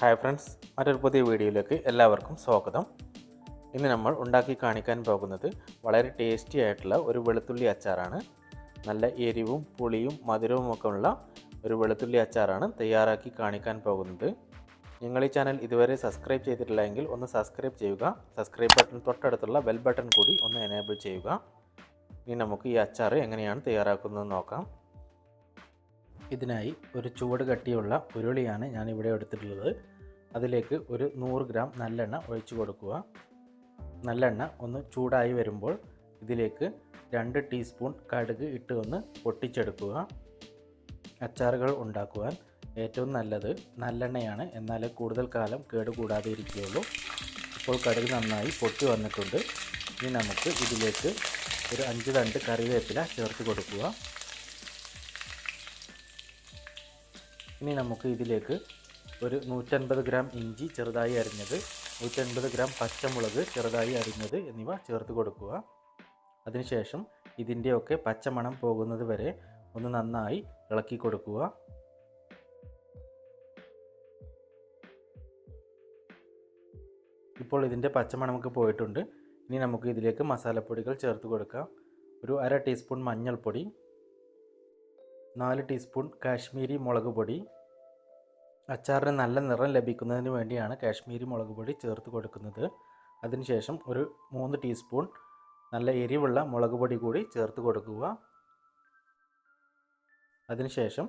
Hi friends മറ്റൊരു പുതിയ വീഡിയോയിലേക്ക് എല്ലാവർക്കും സ്വാഗതം. ഇന്ന് നമ്മൾ ഉണ്ടാക്കി കാണിക്കാൻ പോകുന്നത് വളരെ ടേസ്റ്റി ആയിട്ടുള്ള ഒരു വെളുത്തുള്ളി അച്ചാറാണ്. നല്ല എരിവും പുളിയും മധുരവും ഒക്കെ ഉള്ള ഒരു വെളുത്തുള്ളി അച്ചാറാണ് തയ്യാറാക്കി കാണിക്കാൻ പോകുന്നത്. നിങ്ങൾ ഈ ചാനൽ ഇതുവരെ സബ്സ്ക്രൈബ് ചെയ്തിട്ടില്ല എങ്കിൽ ഒന്ന് സബ്സ്ക്രൈബ് ചെയ്യുക. സബ്സ്ക്രൈബ് ബട്ടൺ തൊട്ടടുത്തുള്ള ബെൽ ബട്ടൺ കൂടി ഒന്ന് എനേബിൾ ചെയ്യുക. ഇനി നമുക്ക് ഈ അച്ചാർ എങ്ങനെയാണ് തയ്യാറാക്കുന്നത് നോക്കാം. ഇതിനായി ഒരു ചുവട് കട്ടിയുള്ള ഉരുളിയാണ് ഞാൻ ഇവിടെ എടുത്തിട്ടുള്ളത്. അതിലേക്ക് ഒരു നൂറ് ഗ്രാം നല്ലെണ്ണ ഒഴിച്ചു കൊടുക്കുക. നല്ലെണ്ണ ഒന്ന് ചൂടായി വരുമ്പോൾ ഇതിലേക്ക് രണ്ട് ടീസ്പൂൺ കടുക് ഇട്ട് ഒന്ന് പൊട്ടിച്ചെടുക്കുക. അച്ചാറുകൾ ഉണ്ടാക്കുവാൻ ഏറ്റവും നല്ലത് നല്ലെണ്ണയാണ്. എന്നാലേ കൂടുതൽ കാലം കേടുകൂടാതെ ഇരിക്കുകയുള്ളൂ ഇപ്പോൾ കടുക് നന്നായി പൊട്ടി വന്നിട്ടുണ്ട്. ഇനി നമുക്ക് ഇതിലേക്ക് ഒരു അഞ്ച് തണ്ട് കറിവേപ്പില ചേർത്ത് കൊടുക്കുക. ഇനി നമുക്ക് ഇതിലേക്ക് ഒരു നൂറ്റൻപത് ഗ്രാം ഇഞ്ചി ചെറുതായി അരിഞ്ഞത് നൂറ്റൻപത് ഗ്രാം പച്ചമുളക് ചെറുതായി അരിഞ്ഞത് എന്നിവ ചേർത്ത് കൊടുക്കുക. അതിനുശേഷം ഇതിന്റെയൊക്കെ പച്ചമണം പോകുന്നത് വരെ ഒന്ന് നന്നായി ഇളക്കി കൊടുക്കുക. ഇപ്പോൾ ഇതിന്റെ പച്ചമണമൊക്കെ പോയിട്ടുണ്ട്. ഇനി നമുക്ക് ഇതിലേക്ക് മസാലപ്പൊടികൾ ചേർത്ത് കൊടുക്കാം. ഒരു അര ടീസ്പൂൺ മഞ്ഞൾപ്പൊടി നാല് ടീസ്പൂൺ കാശ്മീരി മുളക് പൊടി. അച്ചാറിന് നല്ല നിറം ലഭിക്കുന്നതിന് വേണ്ടിയാണ് കാശ്മീരി മുളക് പൊടി ചേർത്ത് കൊടുക്കുന്നത്. അതിനുശേഷം ഒരു മൂന്ന് ടീസ്പൂൺ നല്ല എരിവുള്ള മുളക് പൊടി കൂടി ചേർത്ത് കൊടുക്കുക. അതിനുശേഷം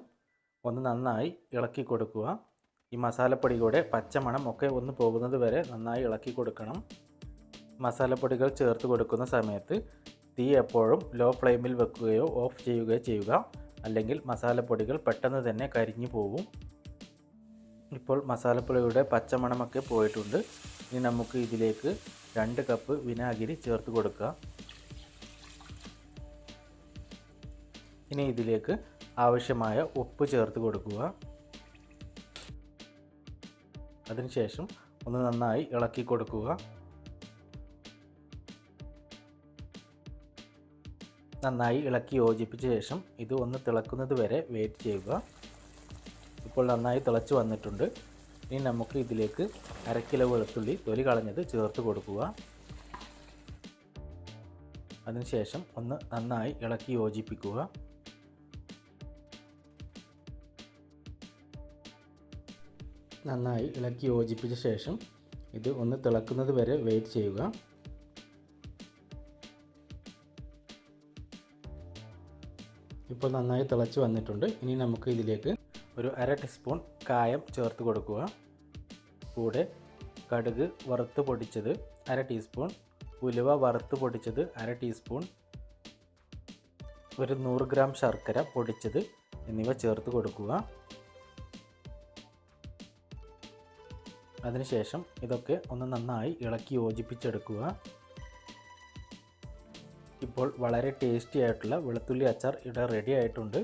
ഒന്ന് നന്നായി ഇളക്കി കൊടുക്കുക. ഈ മസാലപ്പൊടിയുടെ പച്ചമണം ഒക്കെ ഒന്ന് പോകുന്നത് വരെ നന്നായി ഇളക്കി കൊടുക്കണം. മസാലപ്പൊടികൾ ചേർത്ത് കൊടുക്കുന്ന സമയത്ത് തീ എപ്പോഴും ലോ ഫ്ലെയിമിൽ വെക്കുകയോ ഓഫ് ചെയ്യുകയോ ചെയ്യുക. അല്ലെങ്കിൽ മസാലപ്പൊടികൾ പെട്ടെന്ന് തന്നെ കരിഞ്ഞു പോകും ഇപ്പോൾ മസാലപ്പൊടിയുടെ പച്ചമണമൊക്കെ പോയിട്ടുണ്ട്. ഇനി നമുക്ക് ഇതിലേക്ക് രണ്ട് കപ്പ് വിനാഗിരി ചേർത്ത് കൊടുക്കുക ഇനി ഇതിലേക്ക് ആവശ്യമായ ഉപ്പ് ചേർത്ത് കൊടുക്കുക. അതിനുശേഷം ഒന്ന് നന്നായി ഇളക്കി കൊടുക്കുക. നന്നായി ഇളക്കി യോജിപ്പിച്ച ശേഷം ഇത് ഒന്ന് തിളക്കുന്നത് വരെ വെയിറ്റ് ചെയ്യുക. ഇപ്പോൾ നന്നായി തിളച്ച് വന്നിട്ടുണ്ട്. ഇനി നമുക്ക് ഇതിലേക്ക് അര കിലോ വെളുത്തുള്ളി തൊലി കളഞ്ഞത് ചേർത്ത് കൊടുക്കുക. അതിനുശേഷം ഒന്ന് നന്നായി ഇളക്കി യോജിപ്പിക്കുക. നന്നായി ഇളക്കി യോജിപ്പിച്ച ശേഷം ഇത് ഒന്ന് തിളക്കുന്നത് വരെ വെയിറ്റ് ചെയ്യുക. ഇപ്പോൾ നന്നായി തിളച്ച് വന്നിട്ടുണ്ട്. ഇനി നമുക്ക് ഇതിലേക്ക് ഒരു അര ടീസ്പൂൺ കായം ചേർത്ത് കൊടുക്കുക. കൂടെ കടുക് വറുത്ത് പൊടിച്ചത് അര ടീസ്പൂൺ ഉലുവ വറുത്ത് പൊടിച്ചത് അര ടീസ്പൂൺ ഒരു നൂറ് ഗ്രാം ശർക്കര പൊടിച്ചത് എന്നിവ ചേർത്ത് കൊടുക്കുക. അതിനുശേഷം ഇതൊക്കെ ഒന്ന് നന്നായി ഇളക്കി യോജിപ്പിച്ചെടുക്കുക. ഇപ്പോൾ വളരെ ടേസ്റ്റി ആയിട്ടുള്ള വെളുത്തുള്ളി അച്ചാർ ഇവിടെ റെഡി ആയിട്ടുണ്ട്.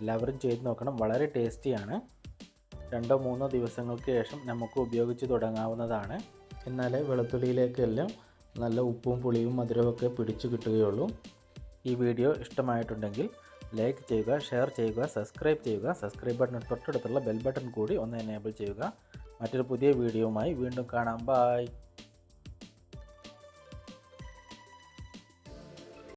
എല്ലാവരും ചെയ്ത് നോക്കണം. വളരെ ടേസ്റ്റിയാണ് രണ്ടോ മൂന്നോ ദിവസങ്ങൾക്ക് ശേഷം നമുക്ക് ഉപയോഗിച്ച് തുടങ്ങാവുന്നതാണ്. എന്നാൽ വെളുത്തുള്ളിയിലേക്കെല്ലാം നല്ല ഉപ്പും പുളിയും മധുരമൊക്കെ പിടിച്ചു കിട്ടുകയുള്ളൂ. ഈ വീഡിയോ ഇഷ്ടമായിട്ടുണ്ടെങ്കിൽ ലൈക്ക് ചെയ്യുക ഷെയർ ചെയ്യുക സബ്സ്ക്രൈബ് ചെയ്യുക സബ്സ്ക്രൈബ് ബട്ടൺ തൊട്ടടുത്തുള്ള ബെൽ ബട്ടൺ കൂടി ഒന്ന് എനേബിൾ ചെയ്യുക. മറ്റൊരു പുതിയ വീഡിയോയുമായി വീണ്ടും കാണാം. ബായ്